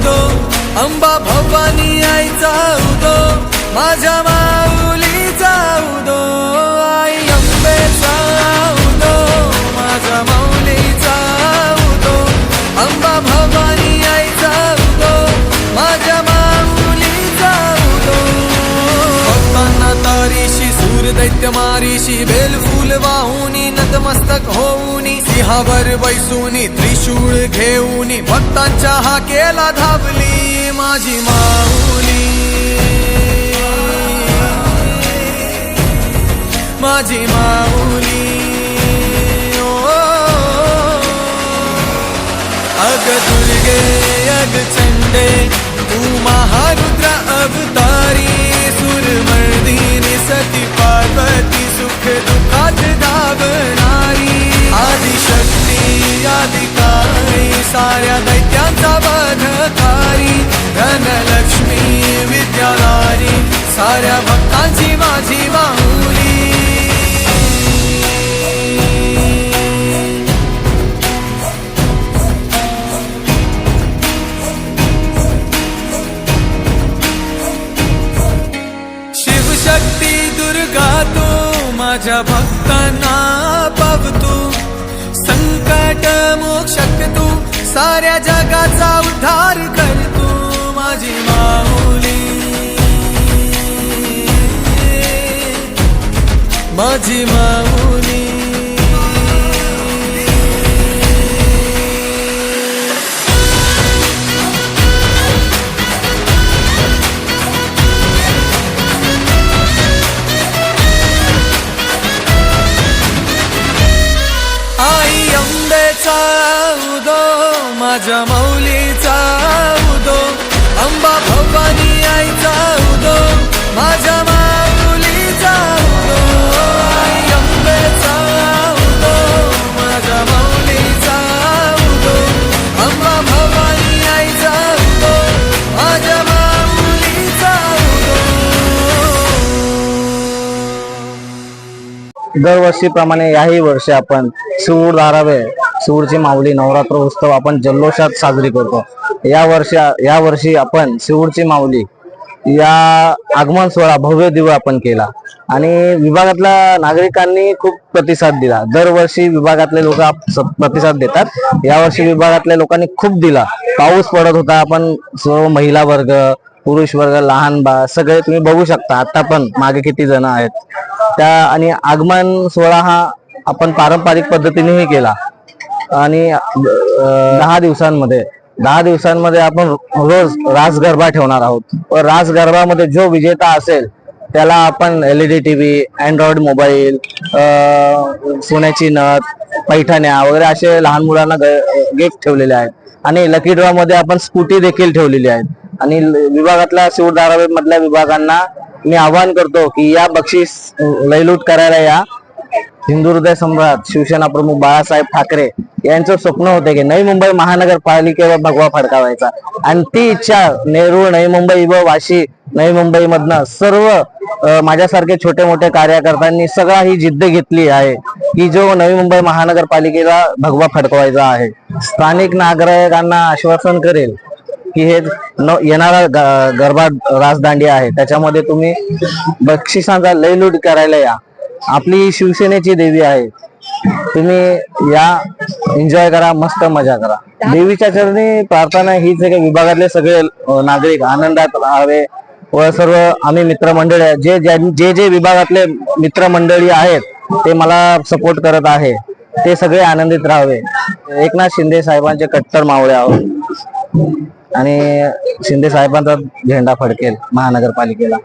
उदो अंबा भवानी आईचा उदो. माझ्या माऊलीचा उदो. आई अंबेचा उदो. माझ्या माऊलीचा उदो. अंबा भवानी आईचा उदो. माझ्या माऊलीचा उदो. भक्तांना तारीशी सूर दैत्य मारीशी बेल नतमस्तक होऊनी, सिंहावर बैसूनी, त्रिशूळ घेऊनी, भक्तांच्या हाकेला धावली माझी माऊली. माझी माऊली. ओ अग दुर्गे, अग चंडे, तू महारुद्र अवतारी, सुरमर्दिनी सती, पार्वती सुख दुःखात अधिकारी साऱ्या दैत्यांचा बधकारी धनलक्ष्मी विद्याधारी साऱ्या भक्तांची माझी माऊली. शिवशक्ती दुर्गा तू माझ्या भक्तांना मोक्षक तू साऱ्या जगाचा उद्धार कर तू माझी माऊली. माझी मा अंबेचा उदो माझ्या माऊलीचा उदो अंबा भवानी दरवर्षीप्रमाणे याही वर्षी आपण सूर धारावे सूरची माऊली नवरात्र उत्सव आपण जल्लोषात साजरी करतो. या वर्षी या वर्षी आपण शिवूरची माऊली या आगमन सोहळा भव्य दिवस आपण केला. आणि विभागातल्या नागरिकांनी खूप प्रतिसाद दिला. दरवर्षी विभागातले लोक प्रतिसाद देतात. यावर्षी विभागातल्या लोकांनी खूप दिला. पाऊस पडत होता. आपण सर्व महिला वर्ग पुरुष वर्ग लहान बा सगळे तुम्ही बघू शकता. आता पण मागे किती जण आहेत. त्या आणि आगमन सोहळा हा आपण पारंपरिक पद्धतीनेही केला. आणि दहा दिवसांमध्ये दहा दिवसांमध्ये आपण रोज रास गरबा ठेवणार आहोत. रास गरबामध्ये जो विजेता असेल त्याला आपण L E D TV android mobile सोन्याची नथ पैठण्या वगैरे असे लहान मुलांना गिफ्ट ठेवलेले आहेत. आणि लकी ड्रॉ मध्ये आपण स्कूटी देखील ठेवलेली आहेत. आणि विभागातल्या शिवधारावे मधल्या विभागांना मी आवाहन करतो की या बक्षीस लयलूट करायला या. हिंदू हृदय सम्राट शिवसेना प्रमुख बाळासाहेब ठाकरे यांचं स्वप्न होते की नवी मुंबई महानगरपालिकेवर भगवा फडकावायचा. आणि ती इच्छा नेहरू नवी मुंबई व वाशी नवी मुंबई मधनं सर्व माझ्यासारखे छोटे मोठे कार्यकर्त्यांनी सगळा ही जिद्द घेतली आहे की जो नवी मुंबई महानगरपालिकेला भगवा फडकवायचा आहे. स्थानिक नागरिकांना आश्वासन करेल की हे न- येणारा गरबा राजदांडी आहे. त्याच्यामध्ये तुम्ही बक्षिसांचा लयलूट करायला या. आपली शिवसेनेची देवी आहे. तुम्ही या एन्जॉय करा मस्त मजा करा. देवीच्या चरणी प्रार्थना हीच आहे की विभागातले सगळे नागरिक आनंदात राहावे व सर्व आम्ही मित्रमंडळी आहे. जे जे जे विभागातले मित्रमंडळी आहेत ते मला सपोर्ट करत आहे. ते सगळे आनंदित राहावे. एकनाथ शिंदे साहेबांचे कट्टर मावळे आहोत. आणि शिंदे साहेबांचा झेंडा फडकेल महानगरपालिकेला.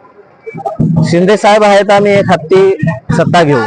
शिंदे साहेब आहेत आम्ही एक हत्ती सत्ता घेऊ.